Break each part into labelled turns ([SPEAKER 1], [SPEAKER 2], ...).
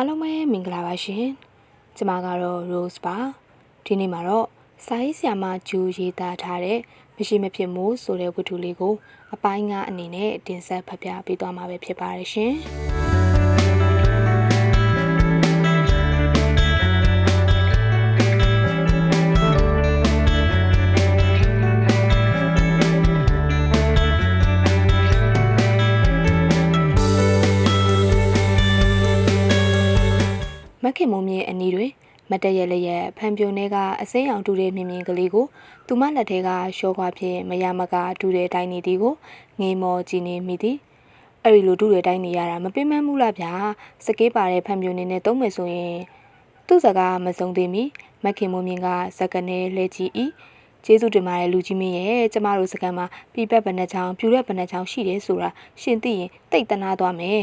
[SPEAKER 1] အားလုံးပဲမင်္ဂလာပါရှင်။ကျမကတော့ Rose ပါ။ဒီနေ့မှာတော့စာရေးဆရာမဂျူရေးသားထားတဲ့မရှိမဖြစ်မို့ဆိုတဲ့ဝတ္ထုလေးကို အပိုင်းငါအနေနဲ့တင်ဆက်ဖတ်ပြပေးသွားမှာပဲဖြစ်ပါတယ်ရှင်။ ခင်မုံမြင့်အနီးတွင်မတ်တရက်လျက်ဖန်ပြိုနေကအစိမ်းအောင်တူတဲ့မြင်မြင်ကလေးကိုသူမလက်ထဲကရှော့ခွာဖြင့်မရမကတူတဲ့တိုင်းနေသည်ကိုငေးမော်ကြည့်နေမိသည်အဲ့ဒီလိုတူတဲ့တိုင်းနေရတာမပင်မမှုလားဗျာစကေးပါတဲ့ဖန်ပြိုနေနဲ့တုံးမယ်ဆိုရင်သူ့စကားမစုံသေးမီမက်ခင်မုံမြင့်ကစကနေလှဲကြည့်၏ကျေးဇူးတင်ပါတယ်လူကြီးမင်းရဲ့ကျမတို့စကန်မှာပြပက်ဗနက်ချောင်းပြူရက်ဗနက်ချောင်းရှိတယ်ဆိုတာရှင်သိရင်တိတ်တနာသွားမယ်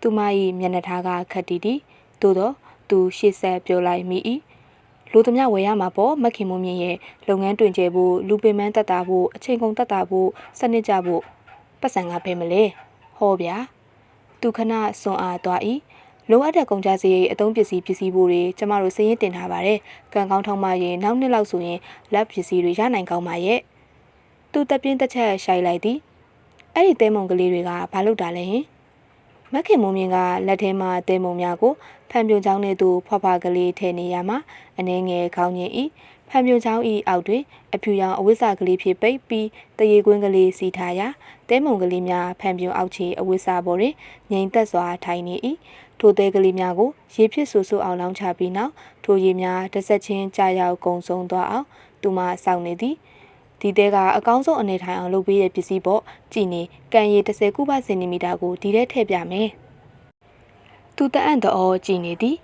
[SPEAKER 1] သူမ၏မျက်နှာထားကခတ်တီတီသို့တော့ သူရှေ့ဆက်ပြောလိုက်မိ၏လူသမျှဝယ်ရမှာပေါ့မက်ခင်မုံမြင့်ရဲ့လုပ်ငန်းတွင်ကျဲဖို့လူပင်မန်းတက်တာဖို့အချိန်ကုန်တက်တာဖို့စနစ်ကြဖို့ပတ်စံကဖယ်မလဲဟောဗျာသူခဏစွန်အားသွား၏လိုအပ်တဲ့ကုန်ကြစည်အသုံးပစ္စည်းပစ္စည်းဖို့တွေကျမတို့စည်ရင်တင်ထားပါတယ်ကံကောင်းထောင်းမရင်နောက်နှစ်လောက်ဆိုရင်လက်ပစ္စည်းတွေရနိုင်ကောင်းပါရဲ့သူတပြင်းတစ်ချက်ရှိုက်လိုက်သည်အဲ့ဒီတဲမုံကလေးတွေကဘာလုပ်တာလဲဟင် မက်ခင်မုံမြင့်ကလက်ထဲမှာတဲမုံများကိုဖန်ပြုံချောင်းနဲ့သူဖွားဖွားကလေးထည့်နေရမှာအနေငယ်ခေါင်းညင်ဤဖန်ပြုံချောင်းဤအောက်တွင်အဖြူရောင်အဝိစာကလေးဖြင့်ပိတ်ပြီးတရေကွင်းကလေးစီထားရာတဲမုံကလေးများဖန်ပြုံအောက်ခြေအဝိစာပေါ်တွင်ငိမ်သက်စွာထိုင်နေ၏ထိုတဲကလေးများကိုရေဖြစ်ဆူဆူအောင်လောင်းချပြီးနောက်ထိုရေများတစ်ဆက်ချင်းကြာရောက်ကုံဆုံးသွားအောင်သူမစောင့်နေသည် ဒီတဲကအကောင်းဆုံးအနေထိုင်အောင်လုပ်ပေးတဲ့ပစ္စည်းပေါ့ကြည်နေကန်ရီ30ကုဗစင်တီမီတာကိုဒီထဲထည့်ပြမယ်သူတအံ့တော်ကြည်နေသည်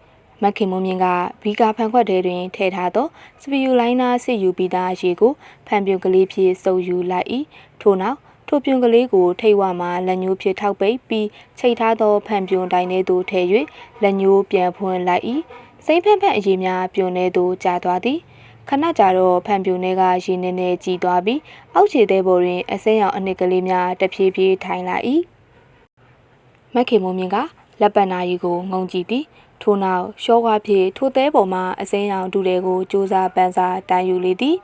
[SPEAKER 1] မက်ခင်မုံမြင့်ကဘီကာဖန်ခွက်ထဲတွင်ထည့်ထားသောစပီယူလိုင်းနာစစ်ယူပြီးသားရေကိုဖန်ပြုံကလေးဖြင့်စုပ်ယူလိုက်၏ထို့နောက်ထိုပြုံကလေးကိုထိတ်ဝမှလက်ညှိုးဖြင့်ထောက်ပိတ်ပြီးချိတ်ထားသောဖန်ပြုံတိုင်းထဲသို့ထည့်၍လက်ညှိုးပြန်ဖွင့်လိုက်၏စိမ့်ဖက်ဖက်အရေများပြုံထဲသို့ကျသွားသည် ခဏကြာတော့ဖန်ပြူနေကရေနေနေကြည်သွားပြီးအောက်ခြေသေးပေါ်တွင်အစိမ်းရောင်အနှစ်ကလေးများတဖြည်းဖြည်းထိုင်လာ၏မက်ခေမိုးမြင့်ကလက်ပတ်နာရီကိုငုံကြည့်သည်ထို့နောက်ရှော့ဝါဖြင့်ထိုသေးပေါ်မှအစိမ်းရောင်ဒူတွေကိုစူးစားပန်းစားတန်ယူလေသည်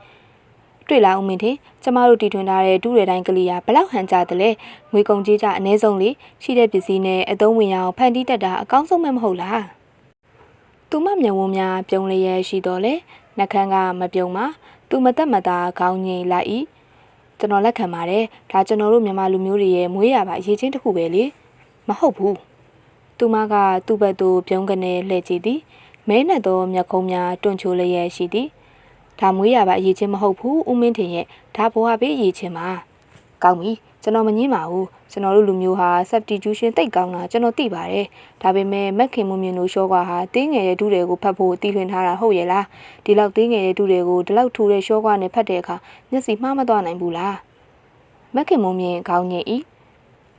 [SPEAKER 1] တွေ့လားဦးမင်းထေကျမတို့တီထွင်ထားတဲ့ဒူတွေတိုင်းကလေးကဘလောက်ဟန်ကြတယ်လဲငွေကုန်ကြီးကြအ ਨੇ ဆုံးလေရှိတဲ့ပစ္စည်းနဲ့အသုံးဝင်ရအောင်ဖန်တီးတတ်တာအကောင်းဆုံးပဲမဟုတ်လားသူမမျက်ဝန်းများပြုံးလျက်ရှိတော့လေ နှကန်းကမပြုံးပါသူမသက်မသာခေါင်းငိမ့်လိုက်၏ကျွန်တော်လက်ခံပါတယ်ဒါကျွန်တော်တို့မြန်မာလူမျိုးတွေရဲ့မွေးရပါအရေးချင်းတစ်ခုပဲလေမဟုတ်ဘူးသူမကသူ့ဘက်သို့ပြုံးကနေလှည့်ကြည့်သည်မဲနဲ့သောမျက်ခုံးများတွန့်ချိုလျက်ရှိသည်ဒါမွေးရပါအရေးချင်းမဟုတ်ဘူးဦးမင်းထင်ရဲ့ဒါဘဝပေးအရေးချင်းပါကောင်းပြီ ကျွန်တော်မငင်းပါဘူးကျွန်တော်တို့လူမျိုးဟာ substitution တိတ်ကောင်းတာကျွန်တော်သိပါတယ်ဒါပေမဲ့မက်ခင်မွန်မြင်တို့ရှော့ကွာဟာတင်းငယ်တဲ့ဒုတွေကိုဖတ်ဖို့တီထွင်ထားတာဟုတ်ရဲ့လားဒီလောက်တင်းငယ်တဲ့ဒုတွေကိုဒီလောက်ထူတဲ့ရှော့ကွာနဲ့ဖတ်တဲ့အခါမျက်စိမှားမသွားနိုင်ဘူးလားမက်ခင်မွန်မြင်ခေါင်းညင်ဤ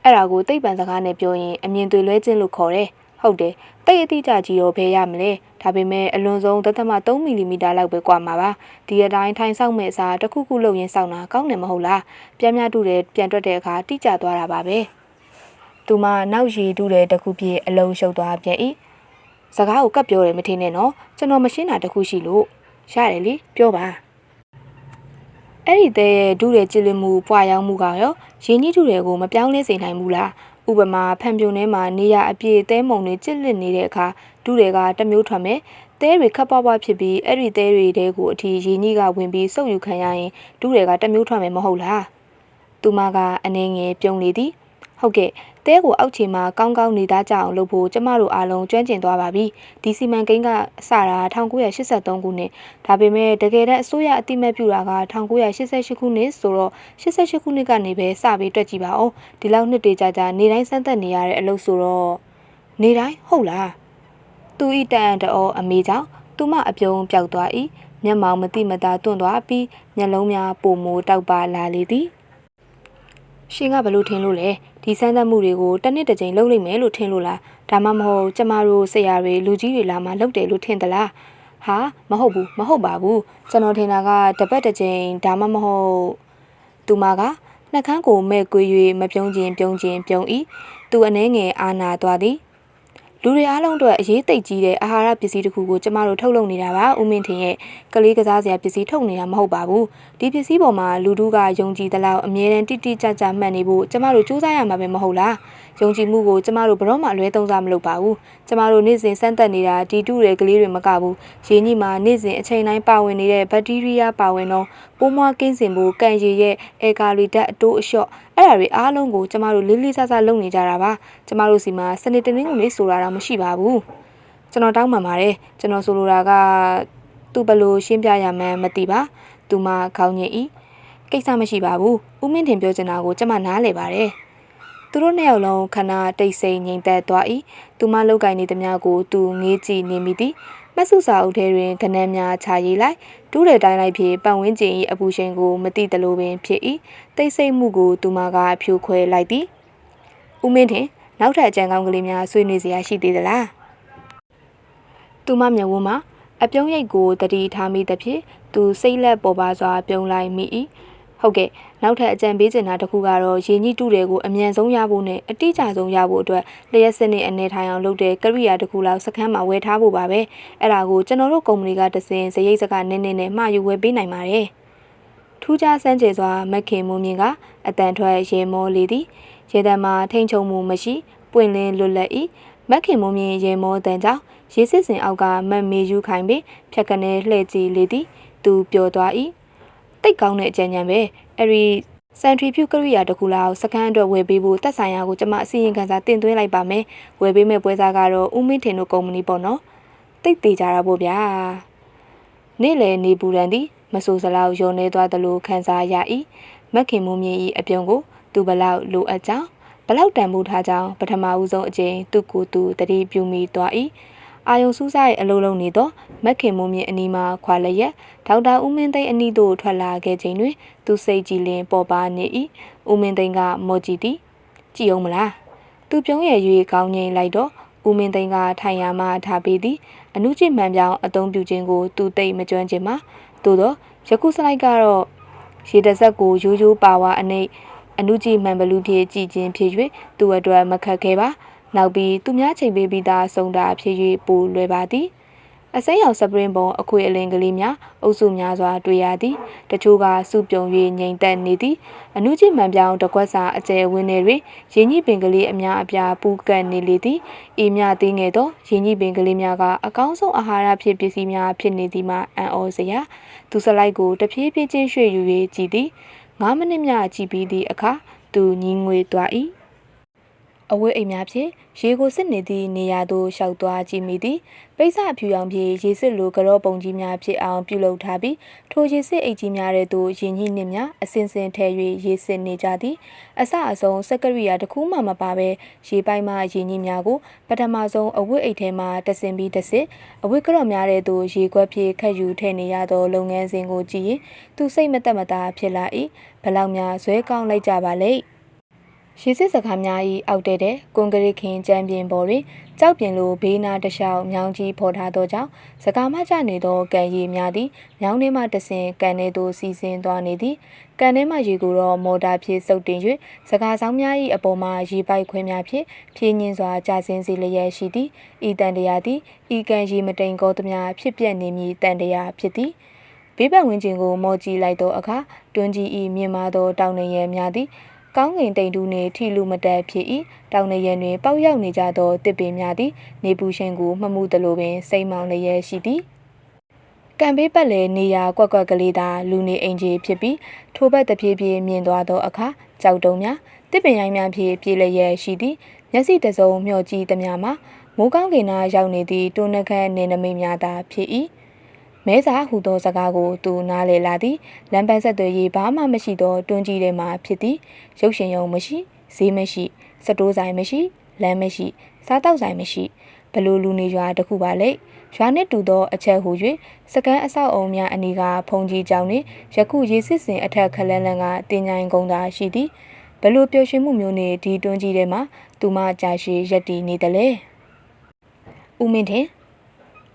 [SPEAKER 1] အဲ့ဒါကိုတိတ်ပန်စကားနဲ့ပြောရင်အမြင်သွေလွဲခြင်းလို့ခေါ်တယ် ဟုတ်တယ်တိတ်အတိအကျကြီးတော့ဘယ်ရမလဲဒါပေမဲ့အလွန်ဆုံး3.3မီလီမီတာလောက်ပဲကွာမှာပါဒီအတိုင်းထိုင်ဆောင်မဲ့အစားတစ်ခုခုလုပ်ရင်းဆောင်တာကောင်းတယ်မဟုတ်လားပြန်ပြတူတယ်ပြန်တွက်တဲ့အခါတိကျသွားတာပါပဲသူမနောက်ရည်တူတယ်တစ်ခုပြည့်အလုံးရှုပ်သွားပြန်၏စကားကိုကပ်ပြောတယ်မထင်နဲ့နော်ကျွန်တော်မရှင်းတာတစ်ခုရှိလို့ရတယ်လေပြောပါအဲ့ဒီတဲ့ဒုတဲ့ကြည်လင်မှုပွားရောင်းမှုကရောရင်းကြီးဒုတွေကိုမပြောင်းလဲစေနိုင်ဘူးလား ဥပမာဖန်ပြုံထဲမှာနေရအပြည့်သဲမုံတွေကျစ်လစ်နေတဲ့အခါဒုတွေကတမျိုးထွက်မယ်သဲတွေခပ်ပွားပွားဖြစ်ပြီးအဲ့ဒီသဲတွေတဲကိုအထီရင်းကြီးကဝင်ပြီးစုပ်ယူခံရရင်ဒုတွေကတမျိုးထွက်မယ်မဟုတ်လားသူမကအနေငယ်ပြုံးလေသည်ဟုတ်ကဲ့ တဲကိုအောက်ခြေမှာကောင်းကောင်းနေသားကြအောင်လုပ်ဖို့ကျမတို့အားလုံးကျွမ်းကျင်သွားပါပြီဒီစီမံကိန်းကစတာ1983ခုနှစ်ဒါပေမဲ့တကယ်တမ်းအစိုးရအတိမတ်ပြုတာက1988ခုနှစ်ဆိုတော့88ခုနှစ်ကနေပဲစပြီးတွက်ကြည့်ပါဦးဒီလောက်နှစ်တေကြာကြာနေတိုင်းစမ်းသပ်နေရတဲ့အလုပ်ဆိုတော့နေတိုင်းဟုတ်လားသူဤတန်တော်အမေကြောင့်သူမအပြုံးပြောက်သွား၏မျက်မှောင်မတိမတာတွန့်သွားပြီးမျက်လုံးများပုံမိုးတောက်ပါလာလေသည်ရှင်ကဘလို့ထင်လို့လဲ ဒီစမ်းသပ်မှုတွေကိုတစ်နှစ်တစ်ကြိမ်လုပ်လိုက်မယ်လို့ထင်လို့လားဒါမှမဟုတ်ကျမတို့ဆရာတွေလူကြီးတွေလာမှလုပ်တယ်လို့ထင်သလားဟာမဟုတ်ဘူးမဟုတ်ပါဘူးကျွန်တော်ထင်တာကတပတ်တစ်ကြိမ်ဒါမှမဟုတ်သူမကနှကန်းကိုမဲ့ကွေး၍မပြုံးခြင်းပြုံးခြင်းပြုံး၏သူအနှဲငယ်အာနာသွားသည် လူတွေအားလုံးအတွက်အရေးသိပ်ကြီးတဲ့အာဟာရပစ္စည်းတစ်ခုကိုကျမတို့ထုတ်လုပ်နေတာပါဦးမင်းထင်ရဲ့ကလေးကစားစရာပစ္စည်းထုတ်နေတာမဟုတ်ပါဘူးဒီပစ္စည်းပေါ်မှာလူတို့ကယုံကြည်သလောက်အမြဲတမ်းတိတိကျကျမှတ်နေဖို့ကျမတို့စူးစမ်းရမှာပဲမဟုတ်လားယုံကြည်မှုကိုကျမတို့ဘယ်တော့မှအလွဲသုံးစားမလုပ်ပါဘူးကျမတို့နေ့စဉ်စမ်းသပ်နေတာဒီတုတဲ့ကလေးတွေမကဘူးရင်းကြီးမှာနေ့စဉ်အချိန်တိုင်းပါဝင်နေတဲ့ဘက်တီးရီးယားပါဝင်တော့ပိုးမွားကင်းစင်ဖို့ကန်ရည်ရဲ့အေကာလီဓာတ်အတိုးအလျှော့ အဲ့ဒါတွေအားလုံးကိုကျမတို့လေးလေးစားစားလုပ်နေကြတာပါကျမတို့စီမှာစနေတနင်္ဂနွေနေ့ဆိုတာတော့မရှိပါဘူးကျွန်တော်တောင်းပန်ပါတယ်ကျွန်တော်ဆိုလိုတာကသူဘယ်လို့ရှင်းပြရမှန်းမသိပါသူမခေါင်းညင်ဤကိစ္စမရှိပါဘူးဦးမင်းတင်ပြောချင်တာကိုကျမနားလည်ပါတယ်သူတို့နှစ်ယောက်လုံးခဏတိတ်ဆိတ်ငြိမ်သက်သွား၏သူမလောက်ကင်နေသမျှကိုသူငေးကြည့်နေမိသည် မဆုစာအုပ်ထဲတွင်ခဏန်းများခြာရေးလိုက်တူးတဲ့တိုင်းလိုက်ဖြင့်ပတ်ဝန်းကျင်၏အပူရှင်ကိုမတိတလို့ပင်ဖြစ်၏တိတ်ဆိတ်မှုကိုသူမကဖြိုခွဲလိုက်သည်ဦးမင်းထင်နောက်ထပ်အကြံကောင်းကလေးများဆွေးနွေးစရာရှိသေးသလားသူမမျက်ဝန်းမှာအပြုံးရိပ်ကိုတတိထားမိသဖြင့်သူစိတ်လက်ပေါ်ပါစွာပြုံးလိုက်မိ၏ ဟုတ်ကဲ့နောက်ထပ်အကြံပေးချင်တာတစ်ခုကတော့ရင်းကြီးတူတွေကိုအမြန်ဆုံးရဖို့နဲ့အတိအကျဆုံးရဖို့အတွက်လျှက်စစ်နဲ့အနေထိုင်အောင်လုပ်တဲ့ကရိယာတစ်ခုလောက်စခန်းမှာဝယ်ထားဖို့ပါပဲအဲ့ဒါကိုကျွန်တော်တို့ကုမ္ပဏီကတစင်စရိတ်စကနည်းနည်းနဲ့မှာယူဝယ်ပေးနိုင်ပါတယ်ထူးခြားစမ်းကြယ်စွာမက်ခင်မွန်မြင့်ကအတန်ထွက်ရေမောလေသည်ရေတံမှာထိန်ချုံမှုမရှိပွင့်လင်းလွတ်လပ်၏မက်ခင်မွန်မြင့်ရေမောတန်ကြောင့်ရေစစ်စင်အောက်ကမတ်မေယူခိုင်ပြီးဖြက်ကနေလှည့်ကြည့်လေသည်သူပျော်သွား၏ တိတ်ကောင်းတဲ့အကြံဉာဏ်ပဲအဲ့ဒီစန်ထရီဖြူကရိယာတခုလောက်စကန်အတွက်ဝယ်ပေးဖို့တက်ဆိုင်ရာကိုကျွန်မအစီရင်ခံစာတင်သွင်းလိုက်ပါမယ်ဝယ်ပေးမဲ့ပွဲစားကတော့ဦးမင်းထင်တို့ကုမ္ပဏီပေါ့နော်တိတ်သေးကြတာပေါ့ဗျာနေ့လယ်နေပူရန်သည်မဆိုးစလောက်ယုံနေသွားသလိုခံစားရ၏မက်ခင်မုံမြင့်၏အပြုံကိုသူဘလောက်လိုအပ်ကြောင်းဘလောက်တန်ဖိုးထားကြောင်းပထမဦးဆုံးအကြိမ်သူ့ကိုယ်သူတတိပြုမိသွား၏ အာယုံစူးစား၏အလုံးလုံးနေသောမက်ခင်မိုးမြင့်အနီးမှခွာလျက်ဒေါက်တာဦးမင်းသိန်းအနီးသို့ထွက်လာခဲ့ချိန်တွင် သူစိတ်ကြည်လင်ပေါ်ပါနေ၏ဦးမင်းသိန်းကမော်ကြည့်သည်ကြည့်အောင်မလားသူပြုံးရ၍ခေါင်းငိမ့်လိုက်တော့ဦးမင်းသိန်းကထိုင်ရာမှထားပေးသည်အမှုကြည့်မှန်ပြောင်းအသုံးပြုခြင်းကိုသူသိမကျွမ်းခြင်းမှာသို့တော့ယခုစလိုက်ကတော့ရေတဆက်ကိုရိုးရိုးပါဝါအနေအနုကြည်မှန်ဘလူးဖြင့်ကြည်ချင်းဖြစ်၍သူ့အတွက်မခက်ခဲပါ နောက်ပြီးသူများချိန်ပေးပြီးသားစုံတာဖြစ်၍ပိုလွယ်ပါသည်အစိမ်းရောင်စပရင်ပုံအခွေအလင်းကလေးများအုပ်စုများစွာတွေ့ရသည်တချို့ကစုပြုံ၍ငြိမ်သက်နေသည်အနုจิตမှန်ပြောင်းတကွက်စာအကျယ်ဝင်းတွေတွင်ရင်းကြီးပင်ကလေးအများအပြားပူကတ်နေလေသည်အေးမြသေးငယ်သောရင်းကြီးပင်ကလေးများကအကောင်းဆုံးအာဟာရဖြစ်ပစ္စည်းများဖြစ်နေသည်မှာအံ့ဩစရာသူစလိုက်ကိုတဖြည်းဖြည်းချင်းရွှေ့ယူ၍ကြည်သည်9မိနစ်မြကြည့်ပြီးသည့်အခါသူညီငွေသွား၏ အဝတ်အိမ်များဖြင့်ရေကိုစစ်နေသည့်နေရာသို့ရှောက်သွားကြည့်မိသည်ပိဿအဖြူရောင်ဖြင့်ရေစစ်လိုကြော့ပုံကြီးများဖြစ်အောင်ပြုလုပ်ထားပြီးထိုရေစစ်အိတ်ကြီးများတဲ့သို့ရင်ကြီးနှင့်များအစင်စင်ထဲ၍ရေစစ်နေကြသည်အစအဆုံးစက်ကရိယာတစ်ခုမှမပါဘဲရေပိုက်မှရင်ကြီးများကိုပထမဆုံးအဝတ်အိတ်ထဲမှတဆင်ပြီးတဆစ်အဝတ်ကြော့များတဲ့သို့ရေခွက်ဖြင့်ခတ်ယူထည့်နေရသောလုပ်ငန်းစဉ်ကိုကြည့်ရင်သူစိတ်မသက်မသာဖြစ်လာ၏ဘလောက်များဇွဲကောင်းလိုက်ကြပါလိမ့် ရေစစ်စကားများ၏အောက်တဲ့တဲ့ကွန်ကရစ်ခင်ကြမ်းပြင်ပေါ်တွင်ကြောက်ပြင်လိုဘေးနာတလျှောက်မြောင်းကြီးဖော်ထားသောကြောင့်စကားမကျနေသောကန်ရည်များသည်မြောင်းထဲမှတဆင်ကန်ထဲသို့စီစဉ်သွားနေသည်ကန်ထဲမှရေကိုတော့မော်တာဖြင့်စုပ်တင်၍စကားဆောင်များ၏အပေါ်မှရေပိုက်ခွဲများဖြင့်ဖြင်းညင်းစွာကြာဆင်းစီလျက်ရှိသည်ဤတန်တရာသည်ဤကန်ရည်မတိန်ကောသမျှဖြစ်ပြက်နေမည်တန်တရာဖြစ်သည်ဘေးပတ်ဝန်းကျင်ကိုမော်ကြည့်လိုက်သောအခါတွန်းကြီးဤမြင်မာသောတောင်နေရများသည် ကောင်းကင်တိမ်တူနှင့်ထီလူမတက်ဖြစ်၏တောင်နေရန်တွင်ပေါက်ရောက်နေကြသောတစ်ပင်များသည်နေပူရှင်ကိုမှမှုသလိုပင်စိတ်မောင်လျက်ရှိသည်ကံပေးပတ်လေနေရာကွက်ကွက်ကလေးသာလူနေအိမ်ကြီးဖြစ်ပြီးထိုဘက်တဖြည်းဖြည်းမြင်သွားသောအခါကြောက်တုံများတစ်ပင်ရိုင်းများဖြင့်ပြေလျက်ရှိသည်မျက်စိတစုံမျှော်ကြည့်သမျှမှာမိုးကောင်းကင်နာရောက်နေသည့်တွန်းနှခမ်းနေနမိတ်များသာဖြစ်၏ မဲစာဟူသောစကားကိုသူနားလေလာသည်လမ်းပန်းဆက်သွယ်ရေးဘာမှမရှိသောတွန်းကြီးထဲမှဖြစ်သည်ရုပ်ရှင်ရုံမရှိဈေးမရှိစတိုးဆိုင်မရှိလမ်းမရှိစားတောက်ဆိုင်မရှိဘလို့လူနေရွာတစ်ခုပါလေရွာနှင့်တူသောအချက်ဟူ၍စကန်အဆောက်အုံများအနီးကဖုန်ကြီးကျောင်းနှင့်ယခုရေစစ်စင်အထက်ခလန်းလန်းကတင်ញိုင်ကုန်းသာရှိသည်ဘလို့ပျော်ရွှင်မှုမျိုးနှင့်ဒီတွန်းကြီးထဲမှာသူမကြာရှည်ရက်တည်နေတယ်လေဦးမင်းထင်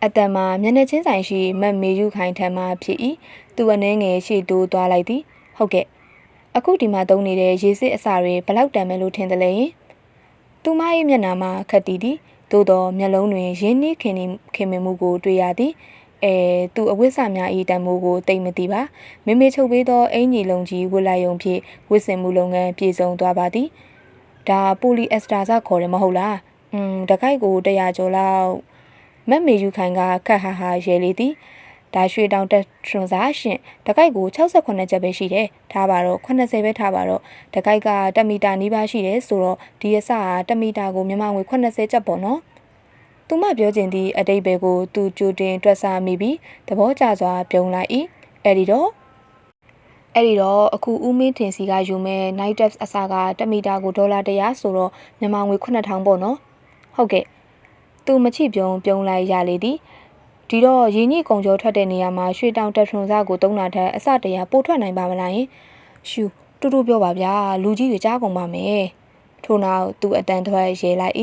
[SPEAKER 1] အတံမှာမျက်နှာချင်းဆိုင်ရှိမတ်မေယူခိုင်ထံမှဖြစ်၏သူအနေငယ်ရှေ့တိုးသွားလိုက်သည်ဟုတ်ကဲ့အခုဒီမှာသုံးနေတဲ့ရေစစ်အစာတွေဘလောက်တန်မယ်လို့ထင်တယ်လဲယင်သူမ၏မျက်နှာမှာခက်တီးသည်သို့သောမျက်လုံးတွင်ရင်းနှီးခင်နေခင်မင်မှုကိုတွေ့ရသည်အဲသူအဝိဆများဤတန်မိုးကိုတိတ်မသိပါမိမိချုပ်ပေးသောအင်ကြီးလုံးကြီးဝစ်လိုက်ယုံဖြင့်ဝစ်စင်မှုလုပ်ငန်းပြေဆုံးသွားပါသည်ဒါပိုလီအက်စတာစခေါ်တယ်မဟုတ်လားอืมတကိုက်ကို100ကျော်လောက် မက်မေယူခိုင်ကခက်ဟာဟာရဲလေသည်ဒါရွှေတောင်တက်ထရွန်စာရှင်တကိုက်ကို68ချက်ပဲရှိတယ်ထားပါတော့80ပဲထားပါတော့တကိုက်က1မီတာနီးပါးရှိတယ်ဆိုတော့ဒီအစက1မီတာကိုမြန်မာငွေ80ချက်ပေါ့နော်သူမပြောချင်သည့်အတိတ်ဘယ်ကိုသူကြိုတင်တွက်ဆမိပြီးသဘောကျစွာပြုံးလိုက်၏အဲ့ဒီတော့အဲ့ဒီတော့အခုဦးမင်းထင်စီကယူမဲ့ night depth အစားက1မီတာကိုဒေါ်လာ100ဆိုတော့မြန်မာငွေ9000ပေါ့နော်ဟုတ်ကဲ့ သူမချိပြုံးပြုံးလိုက်ရလေသည်ဒီတော့ရင်းညစ်ကုံကျော်ထွက်တဲ့နေရာမှာရွှေတောင်တက်ထွန်စကိုတုံးတာထက်အစတရာပို့ထွက်နိုင်ပါမလားယင်ရှူတူတူပြောပါဗျာလူကြီးတွေကြားကုန်ပါမယ်ထို့နောက်သူအတန်ထွက်ရဲလိုက်၏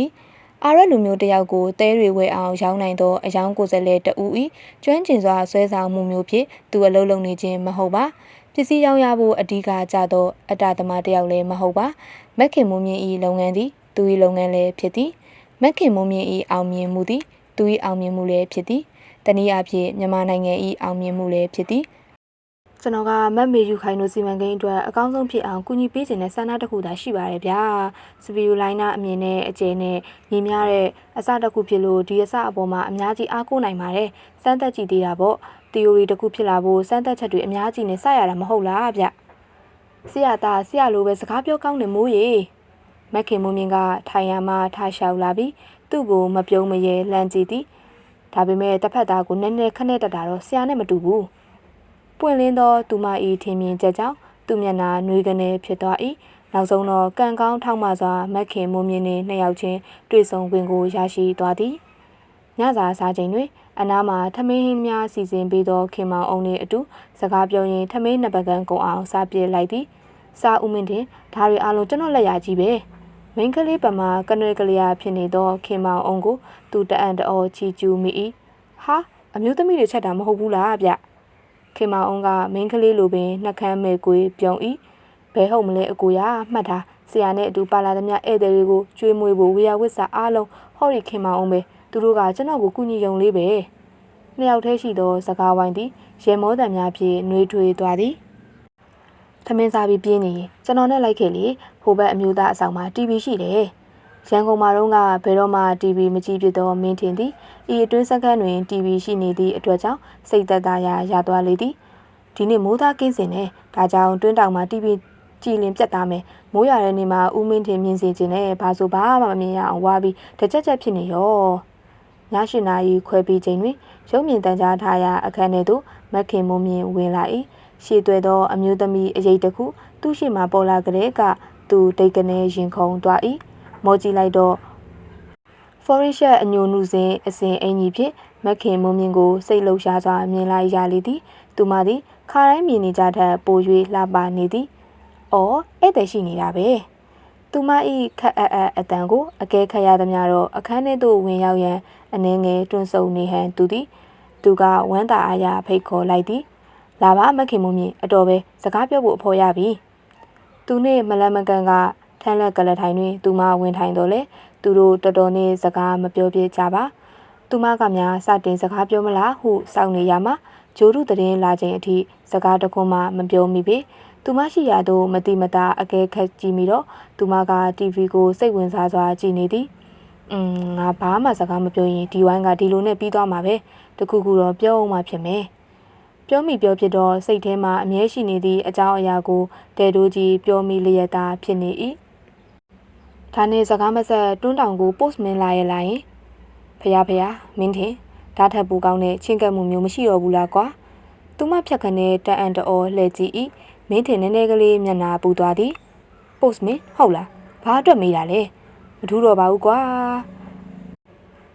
[SPEAKER 1] အာရက်လူမျိုးတယောက်ကိုတဲတွေဝဲအောင်ရောင်းနိုင်သောအယောင်ကိုယ်စားလှယ်တဦး၏ကျွမ်းကျင်စွာဆွဲဆောင်မှုမျိုးဖြင့်သူအလုံးလုံးနေခြင်းမဟုတ်ပါပစ္စည်းရောင်းရဖို့အဓိကကြသောအတ္တသမားတယောက်လည်းမဟုတ်ပါမက်ခင်မုံမြင့်၏လုပ်ငန်းသည်သူ၏လုပ်ငန်းလည်းဖြစ်သည် မက်ခင်မုံမြင့်၏အောင်မြင်မှုသည်သူ၏အောင်မြင်မှုလည်းဖြစ်သည်တနည်းအားဖြင့်မြန်မာနိုင်ငံ၏အောင်မြင်မှုလည်းဖြစ်သည်ကျွန်တော်ကမတ်မေယူခိုင်တို့စီမံကိန်းအတွက်အကောင်းဆုံးဖြစ်အောင်ကူညီပေးခြင်းနဲ့ဆန္ဒတစ်ခုသာရှိပါတယ်ဗျာစပီယူလိုင်းနာအမြင်နဲ့အကျယ်နဲ့ညီမျှတဲ့အစတစ်ခုဖြစ်လို့ဒီအစအပေါ်မှာအများကြီးအားကိုးနိုင်ပါတယ်စမ်းသပ်ကြည့်သေးတာပေါ့ theory တစ်ခုဖြစ်လာဖို့စမ်းသပ်ချက်တွေအများကြီးနဲ့စရတာမဟုတ်လားဗျဆရာသားဆရာလိုပဲစကားပြောကောင်းတယ်မိုးရေ မက်ခင်မုံမြင့်ကထိုင်ရမှထားလျှောက်လာပြီးသူ့ကိုမပြုံးမရဲလှမ်းကြည့်သည်ဒါပေမဲ့တစ်ဖက်သားကိုနည်းနည်းခနဲ့တက်တာတော့ဆရာနဲ့မတူဘူးပွင့်လင်းသောသူမ၏ထင်မြင်ချက်ကြောင့်သူမျက်နှာနှွေးကနေဖြစ်သွား၏နောက်ဆုံးတော့ကံကောင်းထောက်မှစွာမက်ခင်မုံမြင့်နှင့်နှစ်ယောက်ချင်းတွေ့ဆုံခွင့်ကိုရရှိသွားသည်ညစာစားချိန်တွင်အနားမှာထမင်းဟင်းများစီစဉ်ပေးသောခင်မောင်အောင်နှင့်အတူစကားပြောရင်းထမင်းနှစ်ပကံကုန်အောင်စားပြစ်လိုက်သည်စားဦးမင်းတင်ဒါတွေအလုံးကျွန်တော်လက်ရကြီးပဲ မိန်းကလေးပမာကနွေကလေးဖြစ်နေသောခင်မောင်အောင်ကိုသူတအံ့တော်ချီကျူးမိ၏ဟာအမျိုးသမီးတွေချက်တာမဟုတ်ဘူးလားဗျခင်မောင်အောင်ကမိန်းကလေးလိုပင်နှက်ခမ်းမဲ့ကွေးပြုံ၏ဘဲဟုတ်မလဲအကိုရမှတ်တာဆရာနဲ့အတူပါလာသမျှဧည့်သည်တွေကိုကျွေးမွေးဖို့ဝေယဝစ်စာအားလုံးဟော်ရီခင်မောင်အောင်ပဲသူတို့ကကျွန်တော်ကိုကူညီယုံလေးပဲနှစ်ယောက်တည်းရှိသောစကားဝိုင်းသည်ရေမောတံများဖြင့်နှွေးထွေးသွားသည် ထမင်းစားပြီးပြင်းနေရင်ကျွန်တော်နဲ့လိုက်ခဲ့လေဖိုဘက်အမျိုးသားအဆောင်မှာ TV ရှိတယ်ရန်ကုန်မှာတော့ကဘယ်တော့မှ TV မကြည့်ဖြစ်သောမင်းထင်သည်ဤအတွင်းစက္ကန့်တွင် TV ရှိနေသည့်အတွက်ကြောင့်စိတ်သက်သာရာရသွားလေသည်ဒီနေ့မိုးသားကင်းစင်နေဒါကြောင့်တွင်းတောင်မှာ TV ကြည်လင်ပြတ်သားမယ်မိုးရတဲ့နေ့မှာဦးမင်းထင်မြင်စေခြင်းနဲ့ဘာဆိုဘာမှမမြင်ရအောင်ဝါပြီးတကြက်ကြက်ဖြစ်နေရောည ၈နာရီခွဲပြီးချိန်တွင်ရုပ်မြင်တန်ကြားထားရာအခန်းထဲသို့မက်ခင်မုံမြင်ဝင်လာ၏ရှေ့သွဲသောအမျိုးသမီးအရေးတခုသူ့ရှိမှပေါ်လာကြတဲ့ကသူတိတ်ကနေရင်ခုန်သွား၏မောကြည့်လိုက်တော့ Forisher အညိုနုစဉ်အစဉ်အင်ကြီးဖြင့်မက်ခင်မုံမြင်ကိုစိတ်လှုပ်ရှားစွာမြင်လိုက်ရလေသည်သူမသည်ခါတိုင်းမြင်နေကြထက်ပို၍လှပနေသည်။အော်ဧည့်သည်ရှိနေတာပဲ။ သူမ၏ခက်အပ်အပ်အတန်ကိုအကဲခတ်ရသမျှတော့အခန်းထဲသို့ဝင်ရောက်ရန်အနှင်းငယ်တွန့်ဆုံနေဟန်သူသည်သူကဝမ်းသာအားရဖိတ်ခေါ်လိုက်သည်။လာပါမခင်မမြင့်အတော်ပဲစကားပြောဖို့အဖို့ရပြီ။သူနှင့်မလန်မကန်ကထန်းလက်ကလထိုင်တွင် သူမဝင်ထိုင်တော့လေသူတို့တော်တော်နဲ့စကားမပြောပြကြပါ။သူမကများစတင်စကားပြောမလားဟုစောင့်နေရမှာဂျိုးရုသတင်းလာချိန်အထိစကားတခွန်းမှမပြောမိပေ သူမရှိရသို့မတိမတာအကဲခတ်ကြည့်မိတော့သူမက TV ကိုစိတ်ဝင်စားစွာကြည့်နေသည်อืมငါဘာမှစကားမပြောရင်ဒီဝိုင်းကဒီလိုနဲ့ပြီးသွားမှာပဲတခုခုတော့ပြောအောင်မှဖြစ်မယ်ပြောမိပြောဖြစ်တော့စိတ်ထဲမှာအမြဲရှိနေသည့်အကြောင်းအရာကိုတဲတိုးကြီးပြောမိလျက်သားဖြစ်နေ၏ဒါနဲ့စကားမဆက်တွန်းတောင်ကို post မင်းလာရဲ့လားယင်ဖះဖះမင်းထင်ဓာတ်ထပ်ပူကောင်းတဲ့ချင်းကပ်မှုမျိုးမရှိတော့ဘူးလားကွာသူမဖြတ်ခနဲ့တန်အန်တော်လှည့်ကြည့်၏ မင်းထင်နည်းနည်းကလေးမျက်နာပူသွားသည် post မင်းဟုတ်လားဘာအတွက်မေးတာလဲမထူးတော့ပါဘူးကွာ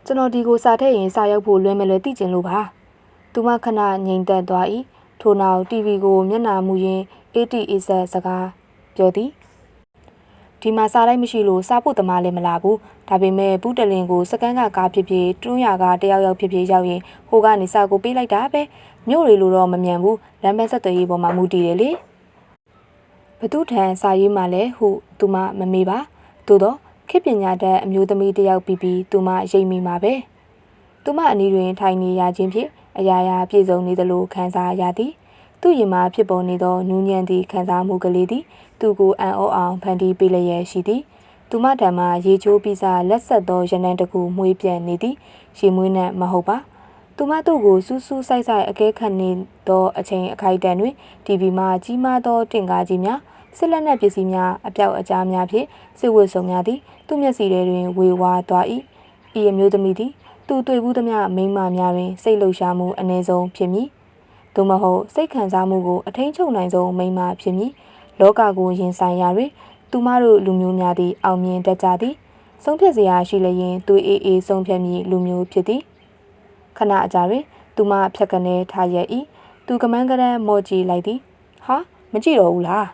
[SPEAKER 1] ကျွန်တော်ဒီကိုစာထည့်ရင်စာရောက်ဖို့လွယ်မယ်လွယ်သိကျင်လို့ပါသူမခဏငြိမ်သက်သွား၏ထို့နောက် TV ကိုမျက်နာမူရင်း ATAZ စကားပြောသည်ဒီမှာစားတိုင်းမရှိလို့စားဖို့တမားလည်းမလာဘူးဒါပေမဲ့ဘူးတလင်ကိုစကန်ကကားဖြစ်ဖြစ်တွန်းရကတယောက်ယောက်ဖြစ်ဖြစ်ရောက်ရင်ဟိုကနေစာကိုပေးလိုက်တာပဲမြို့တွေလိုတော့မမြန်ဘူးလမ်းမဆက်သွယ်ရေးပေါ်မှာမူတည်တယ်လေ ဘသူထန်စာရေးမှလဲဟုသူမမမေးပါသို့တော့ခေတ်ပညာတတ်အမျိုးသမီးတစ်ယောက်ပြီးပြီးသူမရိပ်မိမှာပဲသူမအနီးတွင်ထိုင်နေရခြင်းဖြင့်အရာရာပြည့်စုံနေသလိုခံစားရသည်သူ့ရင်မှာဖြစ်ပေါ်နေသောနူးညံ့သည့်ခံစားမှုကလေးသည်သူကိုအံ့ဩအောင်ဖန်တီးပေးလျက်ရှိသည်သူမတံမှာရေချိုးပြီးစားလက်ဆက်သောရနံတကူမွေးပြန်နေသည်ရေမွေးနှံ့မဟုတ်ပါ သူမတို့ကိုစူးစူးဆိုင်ဆိုင်အကဲခတ်နေသောအချိန်အခိုက်အတန့်တွင် TV မှာကြီးမားသောတင်ကားကြီးများစစ်လက်နက်ပစ္စည်းများအပြောက်အကြားများဖြင့်စစ်ဝတ်စုံများသည်သူ့မျက်စီထဲတွင်ဝေဝါးသွား၏ဤအမျိုးသမီးသည်သူတွေ့ဘူးသမျှမိန်းမများတွင်စိတ်လှုပ်ရှားမှုအ ਨੇ ဆုံးဖြစ်မည်သို့မဟုတ်စိတ်ခံစားမှုကိုအထင်းချုပ်နိုင်ဆုံးမိန်းမဖြစ်မည်လောကကိုရင်ဆိုင်ရာတွင်သူမတို့လူမျိုးများသည်အောင်မြင်တတ်ကြသည်ဆုံးဖြတ်စရာရှိလျင်သူအေးအေးဆုံးဖြတ်မည်လူမျိုးဖြစ်သည် ခဏအကြာတွင်သူမဖြတ်ကနေထားရ၏သူကမန်းကရန်မော်ကြည့်လိုက်သည်ဟာမကြည့်တော့ဘူးလား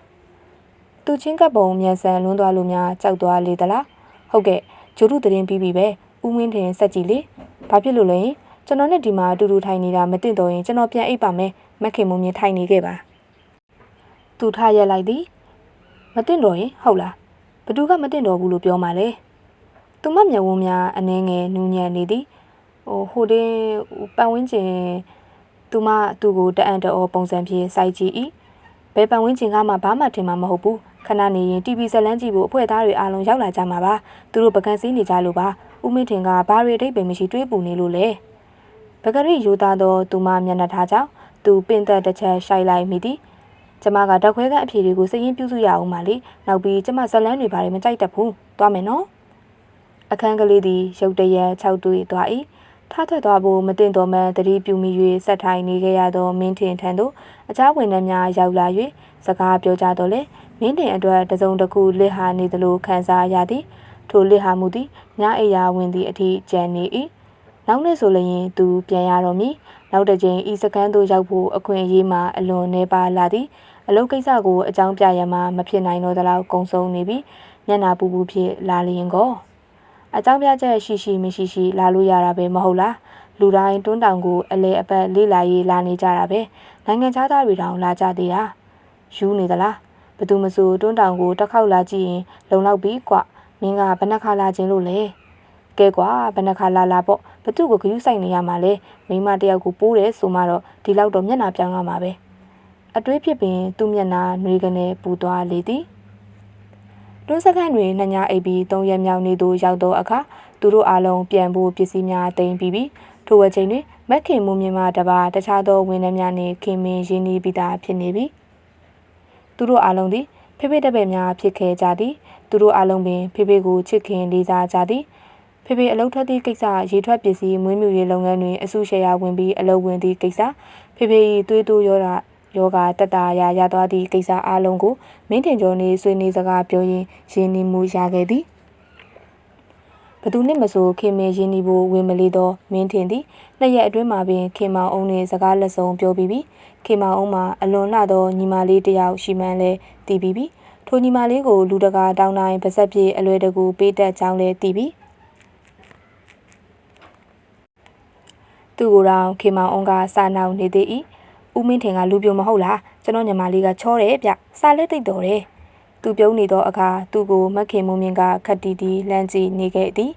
[SPEAKER 1] သူချင်းကပ်ပုံမြန်ဆန်လွန်းသွားလို့များကြောက်သွားလေသလားဟုတ်ကဲ့ဂျိုတုတရင်ပြီးပြီပဲဦးမင်းထင်စက်ကြည့်လေဘာဖြစ်လို့လဲကျွန်တော်နဲ့ဒီမှာအတူတူထိုင်နေတာမသိတော့ရင်ကျွန်တော်ပြန်အိပ်ပါမယ်မခင်မုံမြင်ထိုင်နေခဲ့ပါသူထားရက်လိုက်သည်မသိတော့ရင်ဟုတ်လားဘသူကမသိတော့ဘူးလို့ပြောမှလဲသူမမျက်ဝန်းများအနှဲငယ်နူးညံ့နေသည် ဟိုဟိုတင်းပတ်ဝန်းကျင်သူမသူ့ကိုတအံ့တော်ပုံစံဖြင့်စိုက်ကြည့်၏ဘယ်ပတ်ဝန်းကျင်ကမှဘာမှထင်မှာမဟုတ်ဘူးခဏနေရင် TV ဇက်လန်းကြည့်ဖို့အဖွဲ့သားတွေအားလုံးရောက်လာကြမှာပါသူတို့ပကံစည်းနေကြလို့ပါဦးမင်းထင်ကဘာတွေအိတ်ပင်မရှိတွေးပူနေလို့လေပကရိယူသားသောသူမမျက်နှာထားကြောင့်သူပင်သက်တစ်ချက်ရှိုက်လိုက်မိသည်ကျမကဓာတ်ခွဲကအဖြေတွေကိုစရင်ပြုစုရအောင်ပါလေနောက်ပြီးကျမဇက်လန်းတွေဘာတွေမကြိုက်တတ်ဘူးသွားမယ်နော်အခန်းကလေးသည်ရုတ်တရက်၆တွေ့သွား၏ ထထွက်သွားဖို့မတင်တော်မှန်တတိပြူမိ၍ဆက်ထိုင်နေခဲ့ရသောမင်းထင်ထံသို့အခြားဝန်ထမ်းများရောက်လာ၍စကားပြောကြတော့လေမင်းတင်အတွက်တစုံတစ်ခုလစ်ဟာနေသလိုခံစားရသည်ထိုလစ်ဟာမှုသည်ညအိယာဝင်သည့်အထိကြံနေ၏နောက်နေ့ဆိုလျင်သူပြန်ရတော့မည်နောက်တစ်ကြိမ်ဤစကန်းသို့ရောက်ဖို့အခွင့်အရေးမှာအလွန်နေပါလာသည်အလုပ်ကိစ္စကိုအကြောင်းပြရမှာမဖြစ်နိုင်တော့သလောက်ကုံဆုံးနေပြီမျက်နာပူပူဖြစ်လာလျင်ကော အကြောင်းပြချက်ရှိရှိမရှိရှိလာလို့ရတာပဲမဟုတ်လားလူတိုင်းတွန်းတောင်ကိုအလဲအပတ်လေးလာရေးလာနေကြတာပဲနိုင်ငံခြားသားတွေတောင်လာကြသေးတာယူနေသလားဘသူမဆိုတွန်းတောင်ကိုတစ်ခေါက်လာကြည့်ရင်လုံလောက်ပြီကွမင်းကဘယ်နှခါလာခြင်းလို့လဲကဲကွာဘယ်နှခါလာလာပေါ့ဘသူကိုဂရုစိုက်နေရမှာလဲမိမတယောက်ကိုပိုးတယ်ဆိုမှတော့ဒီလောက်တော့မျက်နှာပြောင်းရမှာပဲအတွေးဖြစ်ပင်သူ့မျက်နှာနှွေးကနေပူသွားလေသည် တွန်းစခန်းတွင်နှညာအိပ်ပြီးသုံးရက်မြောက်နေသူရောက်သောအခါသူတို့အားလုံးပြန်ဖို့ပစ္စည်းများတင်ပြီးပြီးထိုအချိန်တွင်မက်ခင်မူမြင်မှတပါတခြားသောဝန်ထမ်းများနှင့်ခင်မင်းရင်းနှီးပြီးသားဖြစ်နေပြီသူတို့အားလုံးသည်ဖေဖေတပည့်များဖြစ်ခဲ့ကြသည်သူတို့အားလုံးပင်ဖေဖေကိုချစ်ခင်လေးစားကြသည်ဖေဖေအလုပ်ထွက်သည့်ကိစ္စရေထွက်ပစ္စည်းမွေးမြူရေးလုပ်ငန်းတွင်အစုရှယ်ယာဝင်ပြီးအလုပ်ဝင်သည့်ကိစ္စဖေဖေ၏သွေးတိုးရောတာ ယောဂတက်တာရာရသွားသည့်ကိစ္စအလုံးကိုမင်းတင်ကျော်နေဆွေးနွေးစကားပြောရင်းရင်းနှီးမှုရခဲ့သည်ဘသူနှင့်မဆိုခင်မင်းရင်းနှီးဖို့ဝင်မလီသောမင်းထင်သည်နှစ်ရက်အတွင်းမှာပင်ခင်မောင်အုံနှင့်စကားလက်ဆောင်ပြောပြီးပြီခင်မောင်အုံမှာအလွန်လှသောညီမလေးတစ်ယောက်ရှိမှန်းလဲသိပြီးပြီထိုညီမလေးကိုလူတကာတောင်းတိုင်းပါဆက်ပြေအလွယ်တကူပေးတတ်ကြောင်းလဲသိပြီသူကိုယ်တော်ခင်မောင်အုံကစာနောက်နေသေး၏ ဦးမင်းထင်ကလူပြိုမဟုတ်လားကျွန်တော်ညီမလေးကချောတယ်ဗျစာလက်သိပ်တော်တယ်သူပြုံးနေသောအခါသူ့ကိုမက်ခင်မုံမြင့်ကခတ်တီတီလှမ်းကြည့်နေခဲ့သည်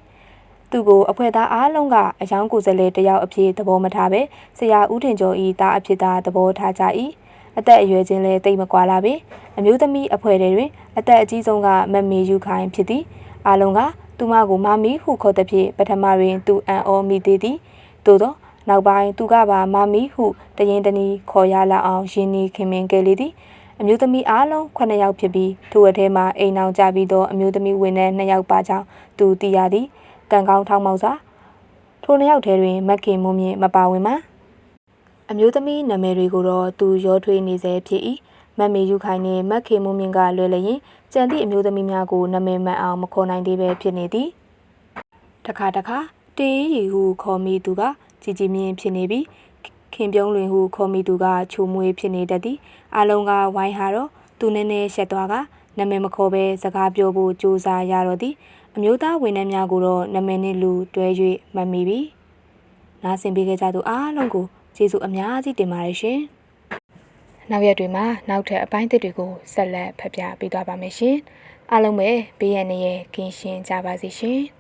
[SPEAKER 1] သူကိုအဖွဲသားအားလုံးကအယောင်ကိုယ်စလဲတယောက်အဖြစ်သဘောမထားပဲဆရာဦးထင်ကျော်ဤသားအဖြစ်သာသဘောထားကြ၏အသက်အရွယ်ချင်းလည်းတိတ်မကွာလာပေအမျိုးသမီးအဖွဲတွေတွင်အသက်အကြီးဆုံးကမမေယူခိုင်ဖြစ်သည်အားလုံးကသူမကိုမမီဟုခေါ်သည်ဖြင့်ပထမတွင်သူအံ့ဩမိသေးသည်သို့သော နောက်ပိုင်းသူကပါမမီဟုတရင်တနီခေါ်ရလာအောင်ယင်းနီခင်မင်ခဲ့လေသည်အမျိုးသမီးအားလုံး9ယောက်ဖြစ်ပြီးထိုအထဲမှာအိမ်အောင်ကြပြီးသောအမျိုးသမီးဝင်တဲ့2ယောက်ပါကြောင်းသူသိရသည်ကံကောင်းထောင်းမောက်စွာထို2ယောက်ထဲတွင်မက်ခင်မွန်မြင့်မပါဝင်ပါအမျိုးသမီးနာမည်တွေကိုတော့သူရောထွေးနေစေဖြစ်၏မတ်မေယူခိုင်နှင့်မက်ခင်မွန်မြင့်ကလွယ်လျင်ကြံသည့်အမျိုးသမီးများကိုနာမည်မှန်အောင်မခေါ်နိုင်သေးပဲဖြစ်နေသည်တခါတခါတေးရီဟုခေါ်မိသူက ကြည်ကြည်မြင့်ဖြစ်နေပြီးခင်ပြုံးလွင်ဟုခေါ်မိသူကချိုမွေးဖြစ်နေတတ်သည်အလုံးကဝိုင်းဟာတော့သူနည်းနည်းရှက်သွားကနာမည်မခေါ်ပဲစကားပြောဖို့ကြိုးစားရတော့သည်အမျိုးသားဝန်ထမ်းများကိုတော့နာမည်နဲ့လူတွဲ၍မှတ်မိပြီနားဆင်ပေးခဲ့ကြသူအားလုံးကိုကျေးဇူးအများကြီးတင်ပါတယ်ရှင်နောက်ရက်တွေမှာနောက်ထပ်အပိုင်းသစ်တွေကိုဆက်လက်ဖတ်ပြပေးသွားပါမယ်ရှင်အားလုံးပဲဘေးရန်ရဲ့ကင်းရှင်းကြပါစေရှင်။